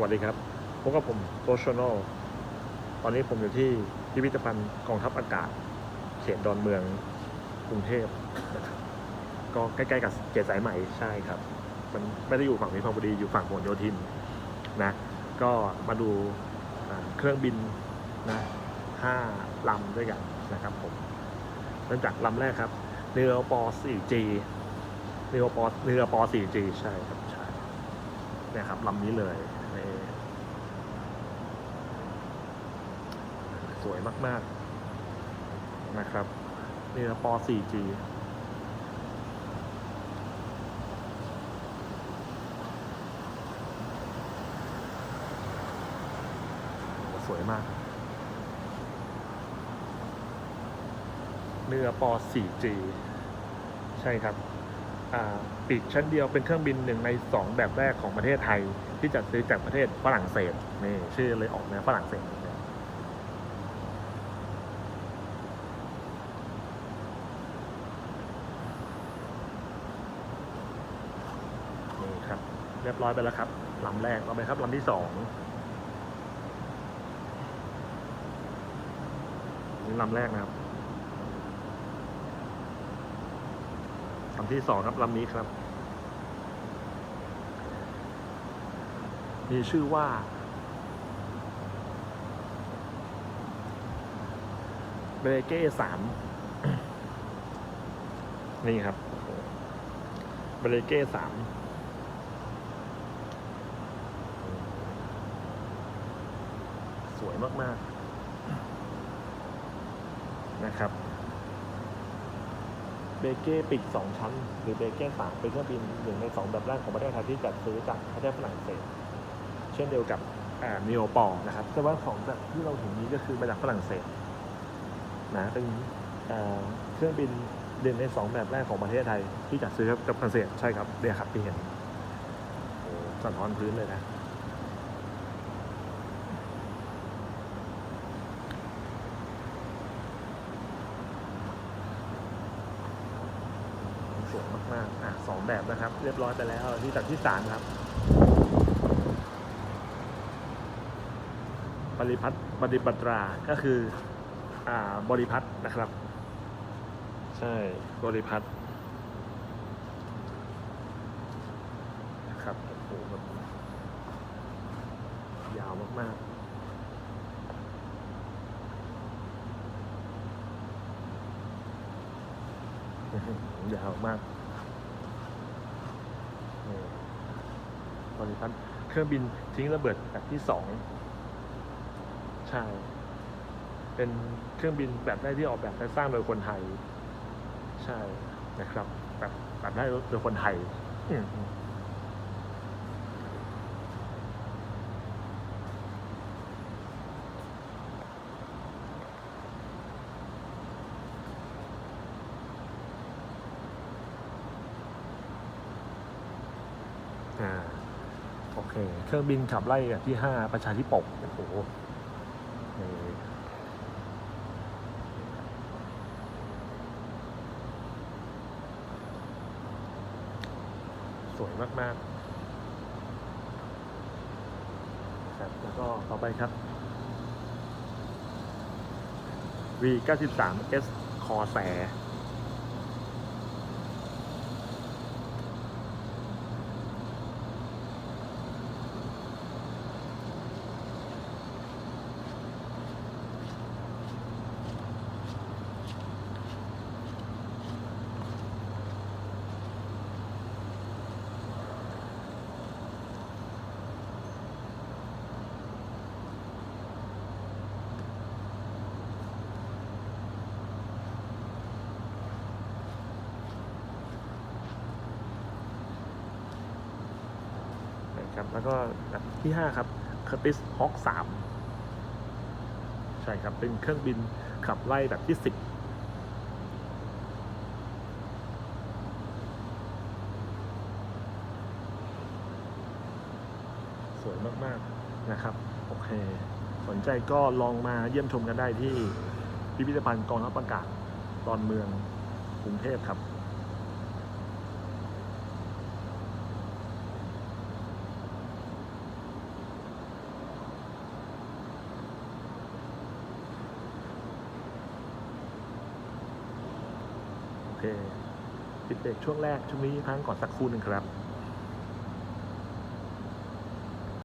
วัสดีครับ พบกับผมโตชโนตอนนี้ผมอยู่ที่พิพิธภัณฑ์กองทัพอากาศ เขตดอนเมืองกรุงเทพนะครับ ก็ใกล้ๆกับเขตสายไหมใช่ครับ มันไม่ได้อยู่ฝั่งวิภาวดีอยู่ฝั่งพหลโยธินนะ ก็มาดูเครื่องบินนะห้าลำด้วยกันนะครับผม เริ่มจากลำแรกครับ เรือปอ 4G เรือปอเรือปอ 4G ใช่ครับใช่ เนี่ยครับลำนี้เลยนี่สวยมาก ๆ นะครับเรือปอ 4G สวยมากเรือปอ 4G ใช่ครับ ปีกชั้นเดียวเป็นเครื่องบินหนึ่งในสองแบบแรกของประเทศไทย ที่จัดซื้อจากประเทศฝรั่งเศสนี่ชื่อเลยออกแนวฝรั่งเศสเนี่ยนี่ครับ เรียบร้อยไปแล้วครับลำแรกต่อไปครับลำที่สองนี่ลำแรกนะครับ ลำที่สองครับลำนี้ครับ มีชื่อว่า เบรเก้สามนี่ครับเบรเก้สามสวยมาก ๆ นะครับ เบเก้ปีกสองชั้น หรือเบเก้สามเป็นเครื่องบินหนึ่งในสองแบบแรกของประเทศไทยที่จัดซื้อจากประเทศฝรั่งเศส เช่นเดียวกับนิโอปอนะครับแต่ว่าของแบบที่เราเห็นนี้ก็คือมาจากฝรั่งเศสนะเป็นเครื่องบินหนึ่งในสองแบบแรกของประเทศไทยที่จัดซื้อกับฝรั่งเศสใช่ครับเนี่ยครับที่เห็นโอ้สะท้อนพื้นเลยนะ สวย มากๆอะสองแบบนะครับ เรียบร้อยไปแล้วที่จากที่สามครับบริพัตรบริบัตราก็คืออ่าบริพัตรนะครับ ใช่บริพัตรนะครับโอ้โหแบบยาวมากๆยาวมากนี่ บริพัตรเครื่องบินทิ้งระเบิดแบบที่สองใช่ เป็นเครื่องบินแบบแรกที่ออกแบบและสร้างโดยคนไทย ใช่นะครับ แบบแบบได้โดยคนไทยอืมอ่า โอเค เครื่องบินขับไล่แบบที่ห้าประชาธิปกโอ้โหสวยมาก ๆ ครับ แล้วก็ต่อไปครับ V 93 S คอแส ครับ แล้วก็ที่ห้าครับ Curtis Hawk สามใช่ครับ เป็นเครื่องบินขับไล่แบบที่สิบสวยมาก ๆ นะครับ โอเค สนใจก็ลองมาเยี่ยมชมกันได้ที่พิพิธภัณฑ์กองทัพอากาศตอนเมืองกรุงเทพครับ เคปิดเบรกช่วงแรกช่วงนี้พักก่อนสักครู่หนึ่งครับ